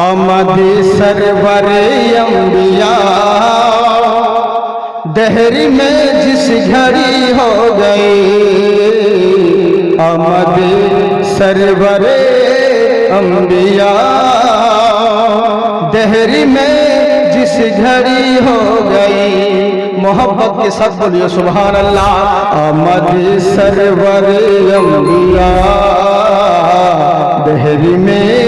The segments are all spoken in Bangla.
آمد سرور انبیاء دہر میں جس گھڑی ہو گئی۔ آمد سرور انبیاء دہر میں جس گھڑی ہو گئی۔ محبت کے ساتھ بلیو سبحان اللہ۔ آمد سرور انبیاء دہر میں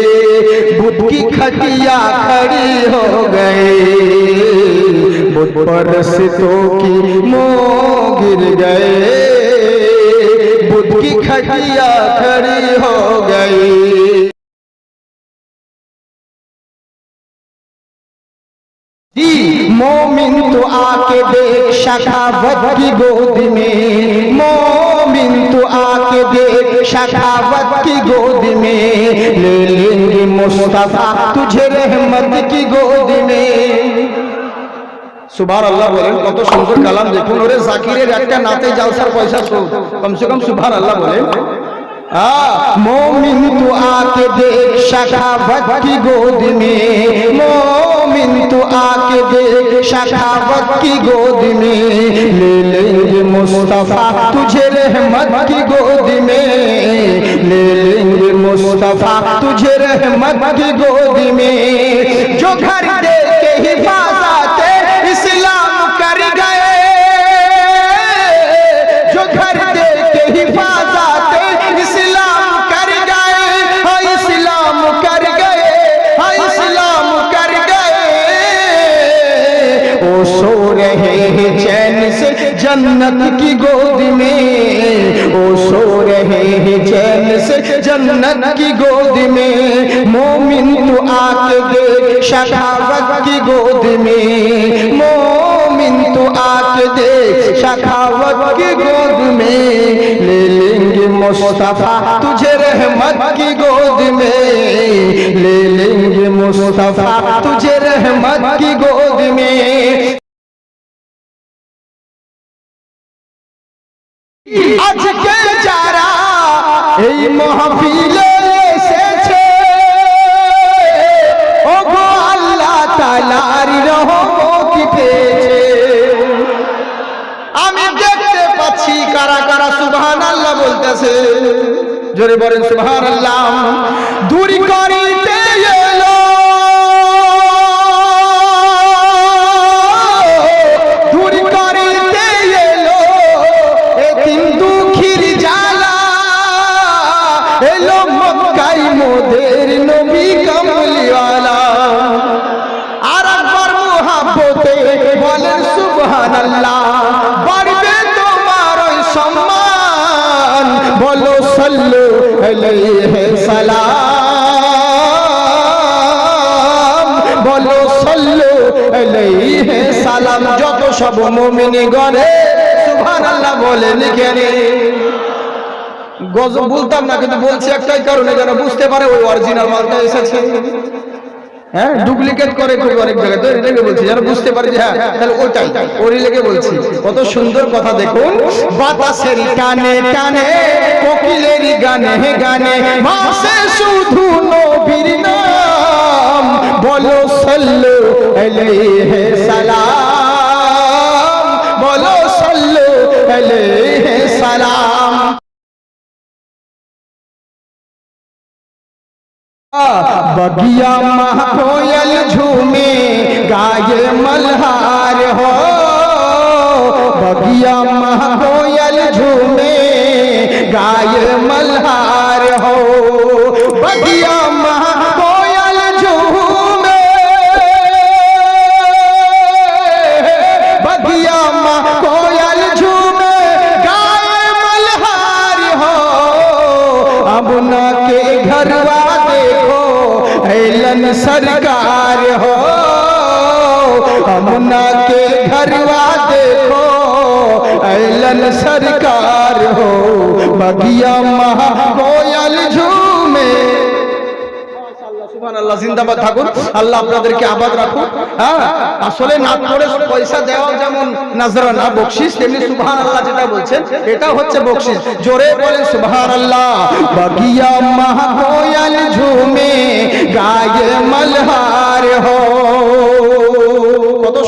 की खटिया खड़ी हो गई बुत परस्तों की मुंह गिर गए बुत की खटिया खड़ी हो गई जी मोमिन तो आके देख शखावत की गोद में मोमिन तो आके देख शखावत की गोद में ले लेंगे मुस्तफा तुझे रहमत की गोद में সুভার আল্লাহ বলেন কত সুন্দর কালাম দেখুন ওরে জাকিরের একটা নাতে জালসার পয়সা শোধ কমসে কম সুভার আল্লাহ বলেন मोमिन तू आके देख शखावत की गोद में मोमिन तू आके देख शखावत की गोद में ले लेंगे मुस्तफा तुझे रहमत की गोद में ले लेंगे مصطفیٰ تجھے رحمت کی گودی میں جو گھر دے کے ہی ہیں چین سے جنت کی گود میں۔ وہ سو رہے ہیں چین سے جنت کی گود میں۔ مومن تو آکے کے دے شکاوت کی گود میں۔ مومن تو آکے دے شکاوت کی گود میں۔ لے لیں گے مصطفیٰ تجھے رحمت کی گود میں۔ لے لیں گے مصطفیٰ تجھے رحمت کی گود میں۔ আজকে যারা এই মহফিলে এসেছে ও আল্লাহ তাআলার রহমত পেয়েছে। আমি দেখতে পাচ্ছি কারা কারা সুবহানাল্লাহ বলতেছে। জোরে বলেন সুবহানাল্লাহ। দূরি করিতে সালাম, যত সব মুমিনি গরে সুবহানাল্লাহ বলে লিখেনি গজব বলতাম না, কিন্তু বলছি একটাই কারণে যেন বুঝতে পারে ওই অরিজিনাল মালটা এসেছে। হ্যাঁ ডুপ্লিকেট করে খুব অনেক জায়গায়। বলছি, যেন বুঝতে পারি যে হ্যাঁ তাহলে ওরই লেগে বলছি, কত সুন্দর কথা দেখুন। বাতাসের কানে কানে কোকিলের গানে গানে, মাসে শুধু নবীর নাম। بولو صلو علیہ السلام بولو صلو علیہ السلام بگیا مہویل جھومے، گائے ملہار ہو۔ بگیا مہویل جھومے، گائے ملہار ऐलन सरकार हो बगिया महा कोयल झूमे আল্লাহ জিন্দাবাদ থাকুন আল্লাহ আপনাদেরকে আবাদ রাখুন হ্যাঁ আসলে নাচ করে পয়সা দেওয়া যেমন নাজরানা বকশিস তেমনি সুবহান আল্লাহ যেটা বলছেন এটা হচ্ছে বকশিস জোরে বলেন সুবহান আল্লাহ বাগিয়া মহা কোয়াল ঝুমে গায়ে মলহার হো কত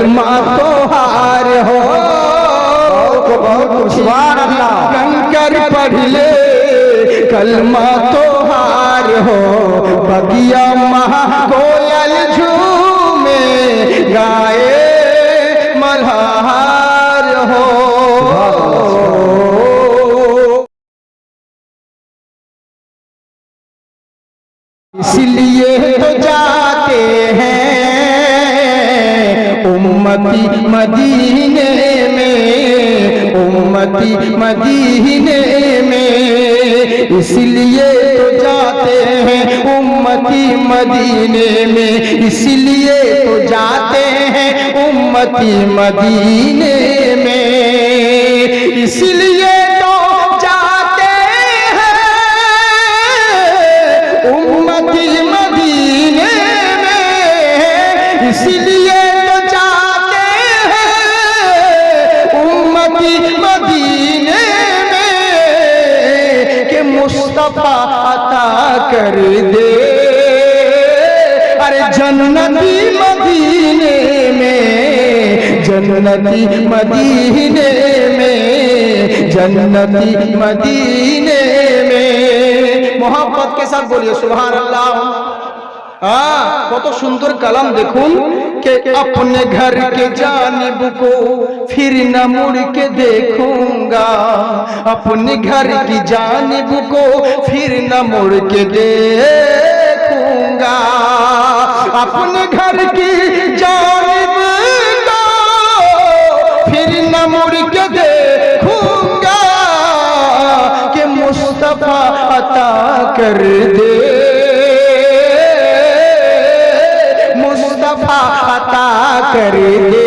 سرما تو ہار ہو سبحان کر پڑھ لے کلمہ تو ہار ہو بگیا مہا کوئل جھومے گائے مدینے میں اس لیے تو جاتے ہیں امتی مدینے میں، اس لیے تو جاتے ہیں امتی مدینے میں۔ مصطفیٰ عطا کر دے۔ ارے جنتی مدینے میں، جنتی مدینے میں، جنتی مدینے میں۔ محبت کے ساتھ بولیے سبحان اللہ ہاں، کت سندر کلم دیکھوں کہ اپنے گھر کے جانب کو پھر نہ مڑ کے دیکھوں گا۔ اپنے گھر کی جانب کو پھر نہ مڑ کے دیکھوں گا۔ اپنے گھر کی جانب کو پھر نہ مڑ کے دیکھوں گا کہ مصطفیٰ عطا کر دے۔ مصطفیٰ عطا کر دے۔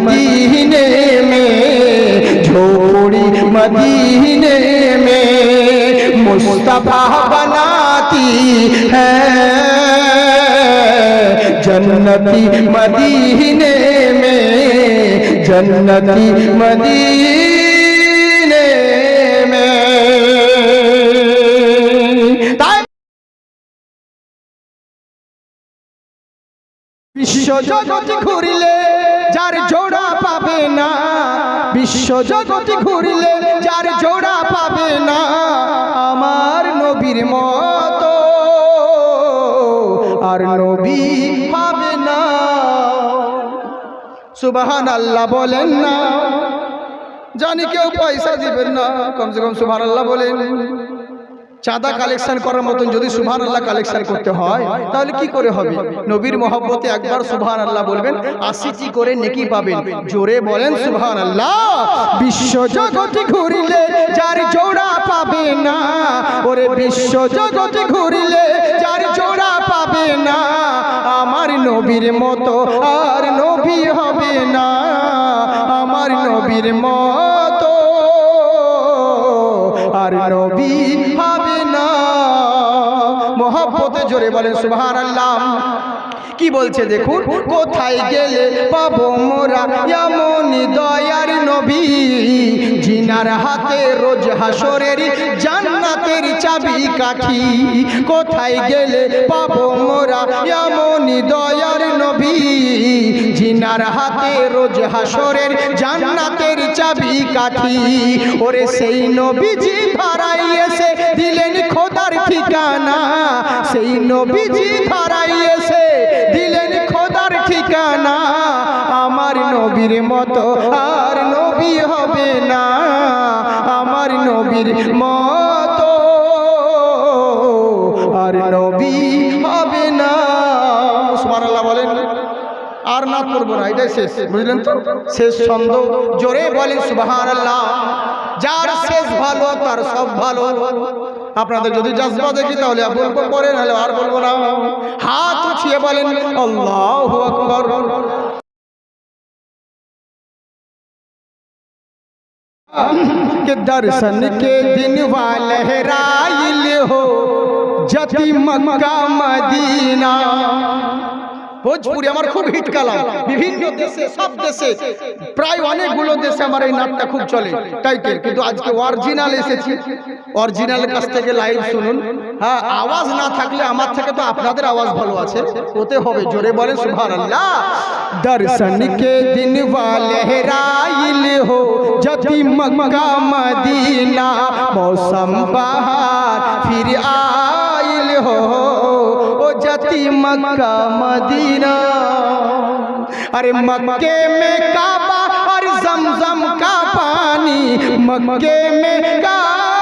مدینے میں، جھوڑی مدینے میں مصطفیٰ بناتی ہے۔ جنتی مدینے میں، جنتی مدینے বিশ্ব জগৎ ঘুরিলে যার জোড়া পাবে না, বিশ্ব জগৎ ঘুরিলে যার জোড়া পাবে না, আমার নবীর মতো আর নবী পাবে না। সুবাহান আল্লাহ বলেন না। জানি কেউ পয়সা দিবেন না, কমসে কম সুবাহান আল্লাহ বলেন। চাঁদা কালেকশন করার মতন যদি সুবহান আল্লাহ কালেকশন করতে হয় তাহলে কি করে হবে? নবীর মহব্বতে একবার সুভান আল্লাহ বলবেন আশিটি করে নেকি পাবেন। জোরে বলেন সুভান আল্লাহ বিশ্ব জগতে ঘুরিলে যার জোড়া পাবে না ওরে বিশ্ব জগতে ঘুরিলে যার জোড়া পাবে না আমার নবীর মতো আর নবী হবে না আমার নবীর মতো আর নবী মহব্বতে জোরে বলেন সুবহান আল্লাহ কি বলছে দেখুন, কোথায় গেলে পাবো মোরা? এমন দয়ার নবী, জিনার হাতে রোজ হাসরের জান্নাতের চাবি কাঠি। কোথায় গেলে পাবো মোরা? এমন দয়ার নবী, জিনার হাতে রোজ হাসরের জান্নাতের চাবি কাঠি। ওরে সেই ধরাই এসে দিলেন খোদার ঠিকানা, সেই নবীজি ধরাই এসে দিলেন খোদার ঠিকানা, আমার নবীর মতো আর নবী হবে না, আমার নবীর মতো আর নবী হবে না। সুবহানাল্লাহ বলেন, আর না করব না, এটাই শেষ, বুঝলেন তো? শেষ ছন্দ, জোরে বলেন সুবহানাল্লাহ। যার শেষ ভালো, তার সব ভালো। আপনাদের যদি জাজবা দেখি তাহলে বলবো পরে নাহলে আর বলবো না হাত উঠিয়ে বলেন আল্লাহু আকবার के दर्शन के दिन वालहराइल हो जति मक्का मदीना ভোজপুরি আমার খুব হিট কালাম। বিভিন্ন দেশে, সব দেশে, প্রায় অনেকগুলো দেশে আমার এই নাটটা খুব চলে, টাইটেল। কিন্তু আজকে অরিজিনাল এসেছি। অরিজিনাল কাছ থেকে লাইভ শুনুন। হ্যাঁ আওয়াজ না থাকলে আমার থেকে তো আপনাদের আওয়াজ ভালো আছে। ওতে হবে, জোরে বলে সুভান দর্শন কে দিন লহরাইল হো যতি মক্কা, মদিনা, মৌসম বাহার ফির আইল হো। جاتی مکہ، مدینہ۔ ارے مکہ میں کعبہ اور زمزم کا پانی۔ مکہ میں کعبہ۔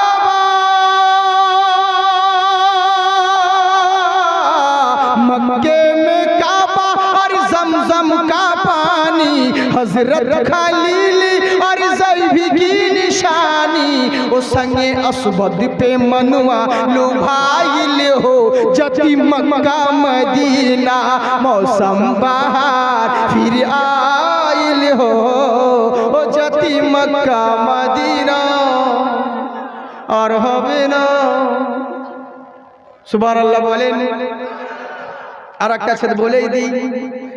مکہ میں کعبہ اور زمزم کا پانی۔ حضرت خلیل اور زیبی کی نشانی۔ وہ سنگ اسود پہ منوا لو بھائی हो जति मक्का मदीना मौसम बहार फिर आइल हो ओ जति मक्का मदीना और হবে না সুবহান আল্লাহ বলেন আর একটা ছেলে বলেই দিই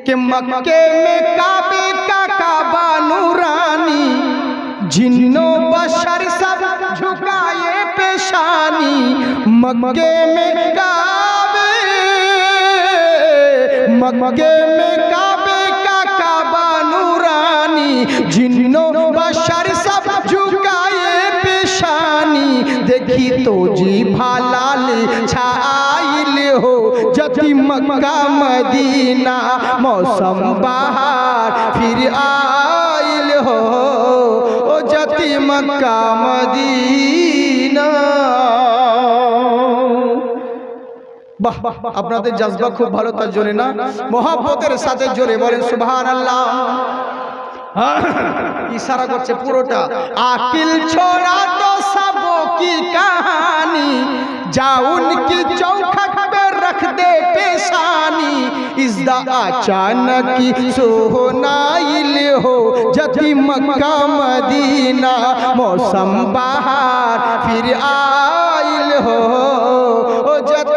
कि मक्के में काबे का काबा नूरानी जिन्नो बशर सब झुकाए پیشانی مکے میں کعبے مکے میں کعبے کا کعبہ نورانی جنوں بشر سب جھکائے پیشانی دیکھی تو جی بھالال چھائل ہو جتی مکہ مدینہ موسم بہار پھر آئل ہو جتی مکہ مدینہ বাহ আপনাদের জজবা খুব ভালো তার জোরে না মহাব্বতের সাথে জোরে বলেন সুবহান আল্লাহ ইশারা করছে পুরোটা আকিল ছোড়া তো সব কি कहानी जा उनकी चौखट पे रख दे पेशानी इजदा अचानक सोनाइल हो जति मक्का मदीना मौसम बहार फिर आइल हो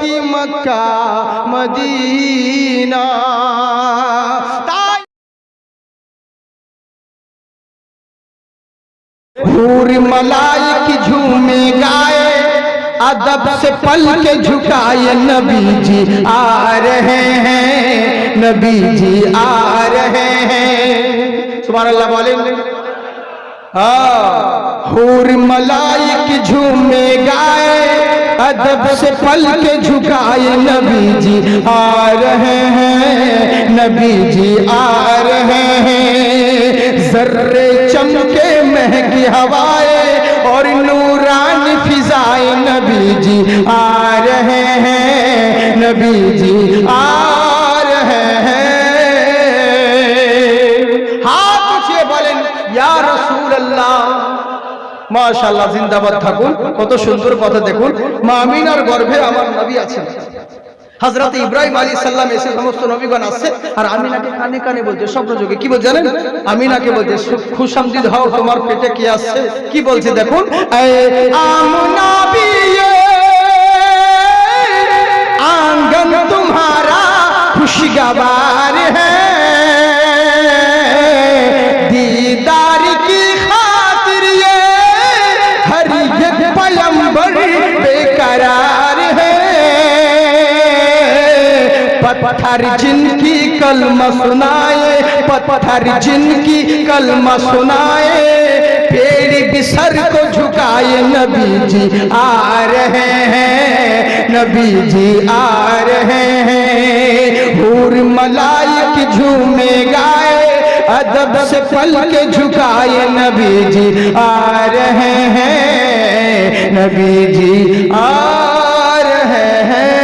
ہوتی مکہ، مدینہ۔ پوری ملائک جھومی گائے عدب سے پل کے جھکائے نبی جی آ رہے ہیں نبی جی آ رہے ہیں۔ سبحان اللہ بولیں ہاں حور ملائک جھومے گائے ادب سے پل کے جھکائے نبی جی آ رہے ہیں۔ نبی جی آ رہے ہیں۔ ذر چمکے مہکی ہوائے اور نوران فضائے نبی جی آ رہے ہیں۔ نبی جی آ মাশাআল্লাহ জিন্দাবাদ থাকুন কত সুন্দর কথা দেখুন মা আমিনার গর্ভে আমার নবী আছেন হযরত ইব্রাহিম আলাইহিস সালাম এসে সমস্ত নবীগণ আসছে আর আমিনাকে কানে কানে বলছে স্বপ্ন যোগে কি বল জানেন আমিনাকে বলছে খুশামদিদ হও তোমার পেটে কি আসছে কি বলছে দেখুন এ আমনা বিয়ে आंगन तुम्हारा खुशगवार है پتھر جن کی کلمہ سنائے پتھر جن کی کلمہ سنائے پیڑ بھی سر کو جھکائے نبی جی آ رہے ہیں نبی جی آ رہے ہیں بھور ملائک جھومے گائے عدب سے پل کے جھکائے نبی جی آ رہے ہیں نبی جی آ رہے ہیں